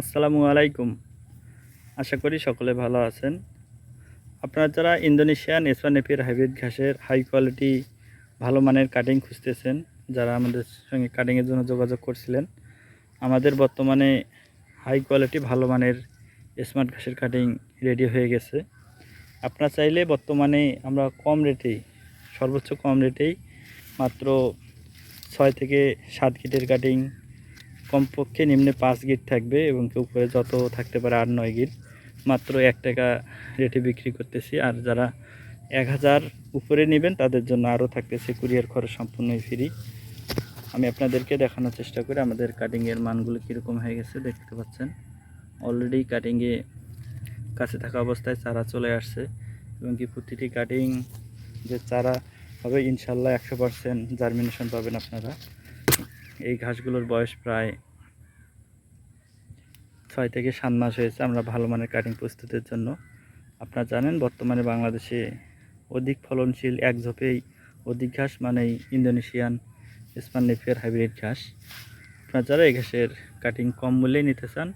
আসসালামু আলাইকুম। আশা করি সকলে ভালো আছেন। আপনারা যারা ইন্দোনেশিয়ান এসপানেপির হাইব্রিড ঘাসের হাই কোয়ালিটি ভালো মানের কাটিং খুঁজতেছেন, যারা আমাদের সঙ্গে কাটিংয়ের জন্য যোগাযোগ করছিলেন, আমাদের বর্তমানে হাই কোয়ালিটি ভালো মানের স্মার্ট ঘাসের কাটিং রেডি হয়ে গেছে। আপনারা চাইলে বর্তমানে আমরা কম রেটেই সর্বোচ্চ কম রেটেই মাত্র ছয় থেকে সাত গিটের কাটিং কমপক্ষে নিম্নে পাঁচ গিট থাকবে এবং উপরে যত থাকতে পারে আর নয় গিট মাত্র এক টাকা রেটে বিক্রি করতেছি। আর যারা এক হাজার উপরে নেবেন, তাদের জন্য আরও থাকতেছে কুরিয়ার খরচ সম্পূর্ণই ফ্রি আমি আপনাদেরকে দেখানোর চেষ্টা করি, আমাদের কাটিংয়ের মানগুলো কীরকম হয়ে গেছে, দেখতে পাচ্ছেন। অলরেডি কাটিংয়ে কাছে থাকা অবস্থায় চারা চলে আসছে এবং কি প্রতিটি কাটিং যে চারা হবে, ইনশাল্লাহ একশো পারসেন্ট জার্মিনেশন পাবেন আপনারা। এই ঘাসগুলোর বয়স প্রায় ছয় থেকে সাত মাস হয়েছে আমরা ভালো মানের কাটিং প্রস্তুতের জন্য। আপনারা জানেন, বর্তমানে বাংলাদেশে অধিক ফলনশীল এক ঝোপেই অধিক ঘাস, মানেই ইন্দোনেশিয়ান স্পানলিফিয়ার হাইব্রিড ঘাস। আপনারা যারা এই ঘাসের কাটিং কম মূল্যে নিতে চান,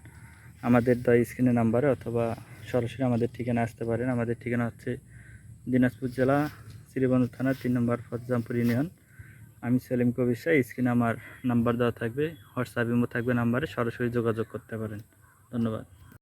আমাদের দয় স্ক্রিনের নাম্বারে অথবা সরাসরি আমাদের ঠিকানা আসতে পারেন। আমাদের ঠিকানা হচ্ছে দিনাজপুর জেলা শ্রীবন্ধু থানা, তিন নম্বর ফজামপুর ইউনিয়ন। আমি সেলিম কবির শাহ, স্ক্রিনে আমার নাম্বার দেওয়া থাকবে, হোয়াটসঅ্যাপ ইমো থাকবে, নাম্বারে সরাসরি যোগাযোগ করতে পারেন। ধন্যবাদ।